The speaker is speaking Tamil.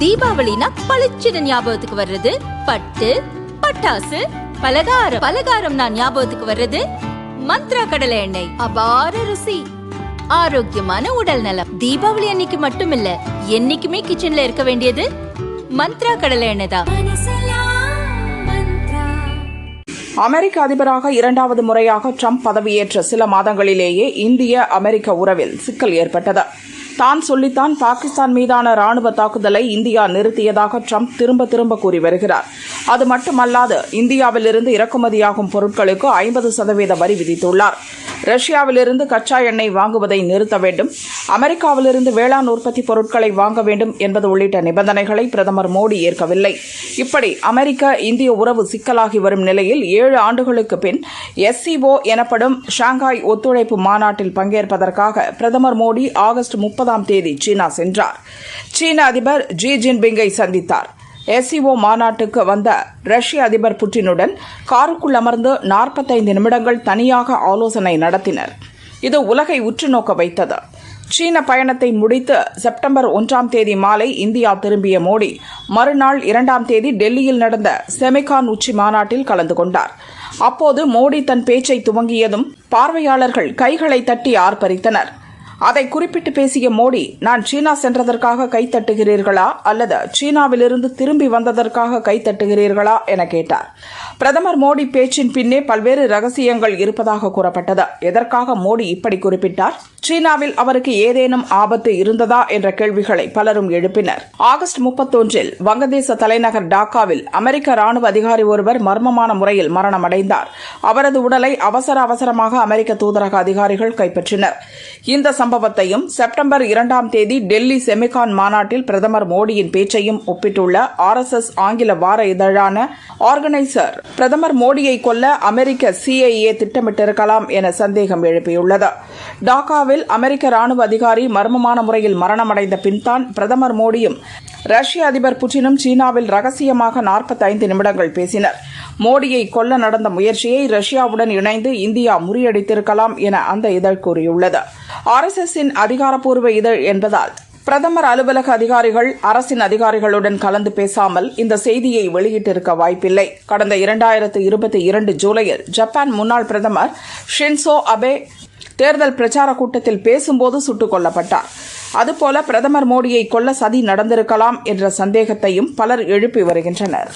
தீபாவளினா பளிச்சுன்னு ஞாபகத்துக்கு வர்றது. பட்டு பட்டாசு பலகாரம். பலகாரம் நான் ஞாபகத்துக்கு வர்றது. மந்த்ரா கடலை எண்ணெய். அபார ருசி. ஆரோக்கியமான உடல் நலம். தீபாவளி அன்னைக்கு மட்டும் இல்ல என்னைக்குமே கிச்சன்ல இருக்க வேண்டியது மந்த்ரா கடலை எண்ணெய் தான். அமெரிக்க அதிபராக இரண்டாவது முறையாக ட்ரம்ப் பதவியேற்ற சில மாதங்களிலேயே இந்திய அமெரிக்க உறவில் சிக்கல் ஏற்பட்டது. தான் சொல்லித்தான் பாகிஸ்தான் மீதான ராணுவ தாக்குதலை இந்தியா நிறுத்தியதாக ட்ரம்ப் திரும்ப திரும்ப கூறி வருகிறார். அது மட்டுமல்லாது இந்தியாவிலிருந்து இறக்குமதியாகும் பொருட்களுக்கு ஐம்பது சதவீத வரி விதித்துள்ளார். ரஷ்யாவிலிருந்து கச்சா எண்ணெய் வாங்குவதை நிறுத்த வேண்டும். அமெரிக்காவிலிருந்து வேளாண் உற்பத்தி பொருட்களை வாங்க வேண்டும் என்பது உள்ளிட்ட நிபந்தனைகளை பிரதமர் மோடி ஏற்கவில்லை. இப்படி அமெரிக்க இந்திய உறவு சிக்கலாகி வரும் நிலையில் ஏழு ஆண்டுகளுக்கு பின் எஸ்சிஓ எனப்படும் ஷாங்காய் ஒத்துழைப்பு மாநாட்டில் பங்கேற்பதற்காக பிரதமர் மோடி ஆகஸ்ட் முப்பதாம் தேதி சீனா சென்றார். சீன அதிபர் ஜி ஜின்பிங்கை சந்தித்தார். எஸ்சிஓ மாநாட்டுக்கு வந்த ரஷ்ய அதிபர் புட்டினுடன் காருக்குள் அமர்ந்து நாற்பத்தைந்து நிமிடங்கள் தனியாக ஆலோசனை நடத்தினர். இது உலகை உற்று நோக்க வைத்தது. சீன பயணத்தை முடித்து செப்டம்பர் ஒன்றாம் தேதி மாலை இந்தியா திரும்பிய மோடி மறுநாள் இரண்டாம் தேதி டெல்லியில் நடந்த செமிகான் உச்சி மாநாட்டில் கலந்து கொண்டார். அப்போது மோடி தன் பேச்சை துவங்கியதும் பார்வையாளர்கள் கைகளை தட்டி ஆர்ப்பரித்தனர். அதை குறிப்பிட்டு பேசிய மோடி நான் சீனா சென்றதற்காக கைத்தட்டுகிறீர்களா அல்லது சீனாவிலிருந்து திரும்பி வந்ததற்காக கைத்தட்டுகிறீர்களா என கேட்டார். பிரதமர் மோடி பேச்சின் பின்னே பல்வேறு ரகசியங்கள் இருப்பதாக கூறப்பட்டது. எதற்காக மோடி இப்படி குறிப்பிட்டார்? சீனாவில் அவருக்கு ஏதேனும் ஆபத்து இருந்ததா என்ற கேள்விகளை பலரும் எழுப்பினர். ஆகஸ்ட் முப்பத்தொன்றில் வங்கதேச தலைநகர் டாக்காவில் அமெரிக்க ராணுவ அதிகாரி ஒருவர் மர்மமான முறையில் மரணமடைந்தார். அவரது உடலை அவசர அவசரமாக அமெரிக்க தூதரக அதிகாரிகள் கைப்பற்றினர். இந்த சம்பவத்தையும் செப்டம்பர் இரண்டாம் தேதி டெல்லி செமிகான் மாநாட்டில் பிரதமர் மோடியின் பேச்சையும் ஒப்பிட்டுள்ள ஆர் எஸ் எஸ் ஆங்கில வார இதழான ஆர்கனைசர் பிரதமர் மோடியை கொல்ல அமெரிக்க சிஐஏ திட்டமிட்டிருக்கலாம் என சந்தேகம் எழுப்பியுள்ளது. டாக்காவில் அமெரிக்க ராணுவ அதிகாரி மர்மமான முறையில் மரணமடைந்த பின்தான் பிரதமர் மோடியும் ரஷ்ய அதிபர் புட்டினும் சீனாவில் ரகசியமாக 45 நிமிடங்கள் பேசினர். மோடியை கொல்ல நடந்த முயற்சியை ரஷ்யாவுடன் இணைந்து இந்தியா முறியடித்திருக்கலாம் என அந்த இதழ் கூறியுள்ளது. ஆர்எஸ்எஸ்ஸின் அதிகாரப்பூர்வ இதழ் என்பதால் பிரதமர் அலுவலக அதிகாரிகள் அரசின் அதிகாரிகளுடன் கலந்து பேசாமல் இந்த செய்தியை வெளியிட்டிருக்க வாய்ப்பில்லை. கடந்த இரண்டாயிரத்து இருபத்தி இரண்டு ஜூலையில் ஜப்பான் முன்னாள் பிரதமர் ஷின்சோ அபே தேர்தல் பிரச்சார கூட்டத்தில் பேசும்போது சுட்டுக் கொல்லப்பட்டார். அதுபோல பிரதமர் மோடியை கொல்ல சதி நடந்திருக்கலாம் என்ற சந்தேகத்தையும் பலர் எழுப்பி வருகின்றனர்.